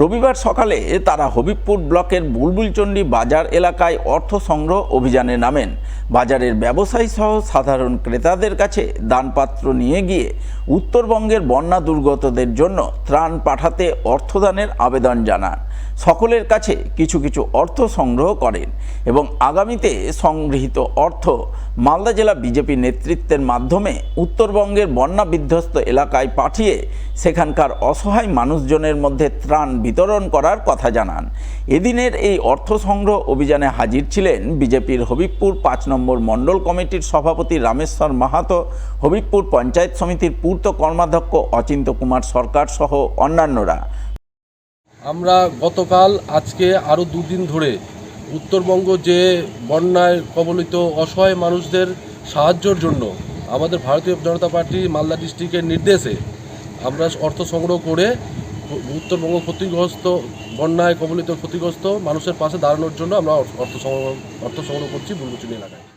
রবিবার সকালে তারা হবিবপুর ব্লকের বুলবুলচণ্ডী বাজার এলাকায় অর্থ সংগ্রহ অভিযানে নামেন। বাজারের ব্যবসায়ী সহ সাধারণ ক্রেতাদের কাছে দানপাত্র নিয়ে গিয়ে উত্তরবঙ্গের বন্যা দুর্গতদের জন্য ত্রাণ পাঠাতে অর্থদানের আবেদন জানান। সকলের কাছে কিছু কিছু অর্থ সংগ্রহ করেন এবং আগামীতে সংগৃহীত অর্থ মালদা জেলা বিজেপি নেতৃত্বের মাধ্যমে উত্তরবঙ্গের বন্যা বিধ্বস্ত এলাকায় পাঠিয়ে সেখানকার অসহায় মানুষজনের মধ্যে ত্রাণ বিতরণ করার কথা জানান। এদিনের এই অর্থ সংগ্রহ অভিযানে হাজির ছিলেন বিজেপির হবিবপুর পাঁচ নম্বর মণ্ডল কমিটির সভাপতি রামেশ্বর মাহাতো, হবিবপুর পঞ্চায়েত সমিতির পূর্ত কর্মাধ্যক্ষ অচিন্ত কুমার সরকার সহ অন্যান্যরা। আমরা গতকাল আজকে আরও দুদিন ধরে উত্তরবঙ্গ যে বন্যায় কবলিত অসহায় মানুষদের সাহায্যর জন্য আমাদের ভারতীয় জনতা পার্টি মালদা ডিস্ট্রিক্টের নির্দেশে আমরা অর্থ সংগ্রহ করে উত্তরবঙ্গ ক্ষতিগ্রস্ত, বন্যায় কবলিত ক্ষতিগ্রস্ত মানুষের পাশে দাঁড়ানোর জন্য আমরা অর্থ সংগ্রহ অর্থ সংগ্রহ করছি বুলবুচুনি এলাকায়।